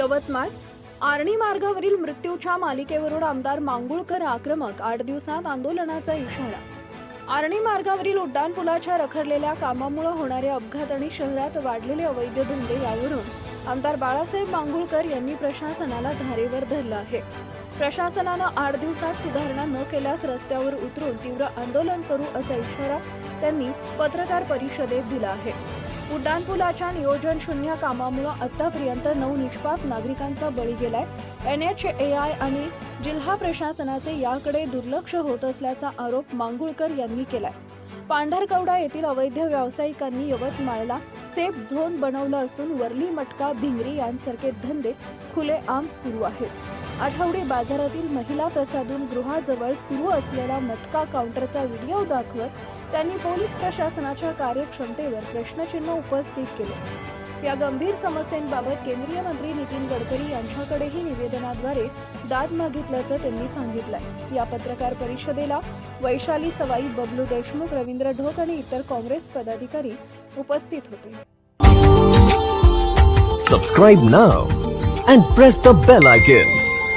यवतमाळ. आर्णी मार्गावरील मृत्यूच्या मालिकेवरून आमदार मांगुळकर आक्रमक आठ दिवसात आंदोलनाचा इशारा. आर्णी मार्गावरील उड्डाणपुलाच्या रखडलेल्या कामामुळे होणारे अपघात आणि शहरात वाढलेले अवैध धंदे यावरून आमदार बाळासाहेब मांगुळकर यांनी प्रशासनाला धारेवर धरलं आहे. प्रशासनानं आठ दिवसात सुधारणा न केल्यास रस्त्यावर उतरून तीव्र आंदोलन करू असा इशारा त्यांनी पत्रकार परिषदेत दिला आहे. उड्डाणपुलाच्या नियोजन शून्य कामामुळं आतापर्यंत नऊ निष्पाप नागरिकांचा बळी गेलाय. एन एच ए आय आणि जिल्हा प्रशासनाचे याकडे दुर्लक्ष होत असल्याचा आरोप मांगुळकर यांनी केलाय. पांढरकवडा येथील अवैध व्यावसायिकांनी यवतमाळला सेफ झोन बनवलं असून वरली मटका भिंगरी यांसारखे धंदे खुलेआम सुरू आहेत. आठवडी बाजारातील महिला प्रसादून गृहाजवळ सुरू असलेला मटका काउंटरचा व्हिडिओ दाखवत त्यांनी पोलीस प्रशासनाच्या कार्यक्षमतेवर प्रश्नचिन्ह उपस्थित केले. या गंभीर समस्यांबाबत केंद्रीय मंत्री नितीन गडकरी यांच्याकडेही निवेदनाद्वारे दाद मागितल्याचं त्यांनी सांगितलंय. या पत्रकार परिषदेला वैशाली सवाई बबलू देशमुख रवींद्र ढोक आणि इतर काँग्रेस पदाधिकारी उपस्थित होते. Subscribe now and press the bell icon